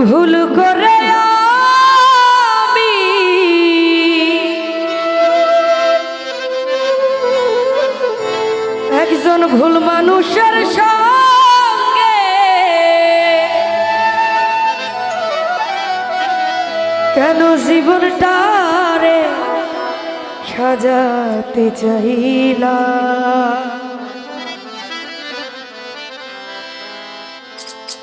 ভুল করে আমি। একজন ভুল মানুষের সঙ্গে কেন জীবনটারে সাজাতে চাইলা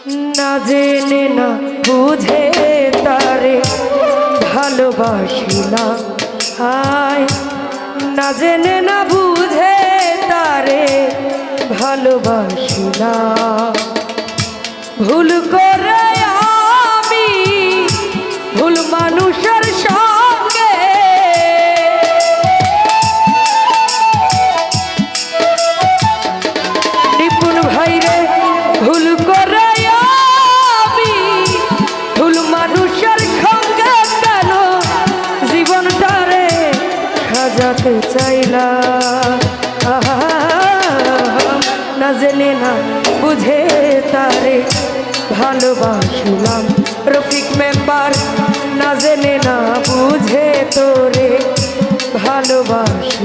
না জেনে না বুঝে তারে ভালোবাসিলাম। হায়, না জেনে না বুঝে তারে ভালোবাসিলাম। ভুল করে আমি ভুল মানুষের সাজাতে চাইলাম না জেনে না বুঝে তারে ভালোবাসিলাম। রফিক মেম্বার, না জেনে না বুঝে তোরে ভালোবাসিলাম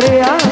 রে আপো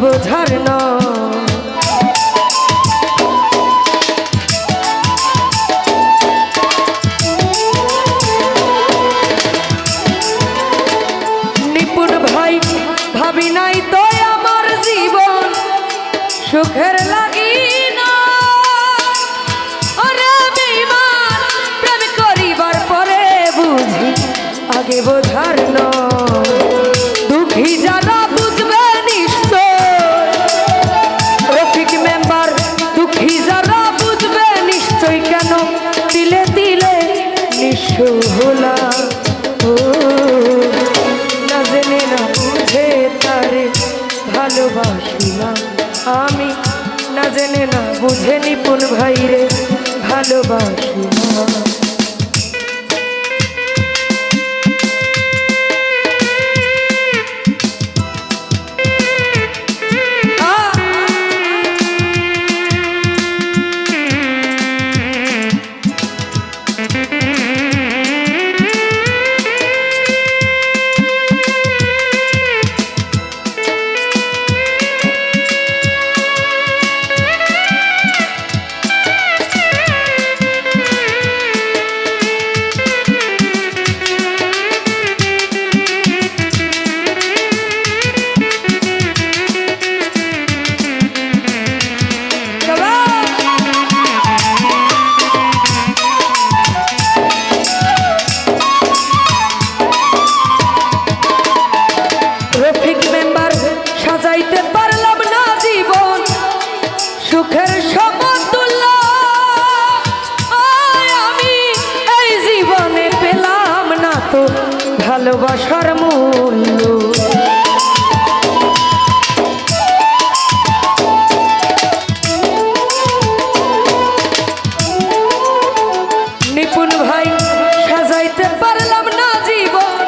বোঝার না ভাইরে ভালোবাসিলাম রফিক তো ভালোবাসার মূল্য। নিপুণ ভাই, সাজাইতে পারলাম না জীবন।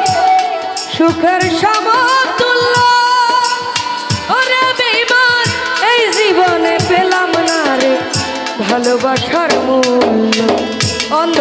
সুখের সমতুল্য। এই জীবনে পেলাম না রে ভালোবাসার মূল্য। অন্ধ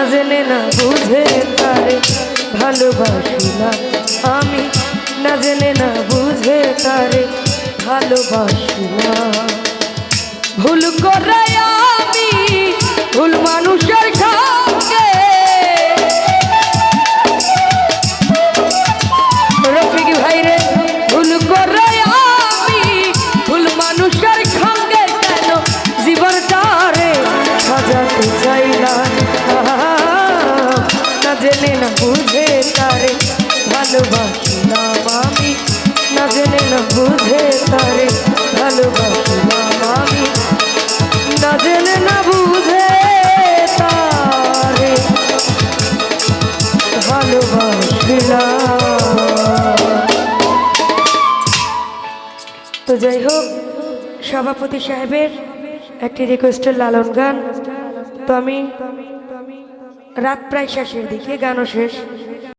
না জেনে না বুঝে তারে ভালোবাসিলাম আমি। না জেনে না বুঝে তারে ভালোবাসিলাম ভুল করে আমি, ভুল মানুষের সঙ্গে জেনে না বুঝে তারে ভালোবাসিলাম আমি। না জেনে না বুঝে তারে ভালোবাসিলাম আমি। না জেনে না বুঝে তারে ভালোবাসিলাম তো যাই হোক, সভাপতি সাহেবের একটি রিকোয়েস্টের লালন গান। তো আমি রাত প্রায় শেষের দিকে গানও শেষ।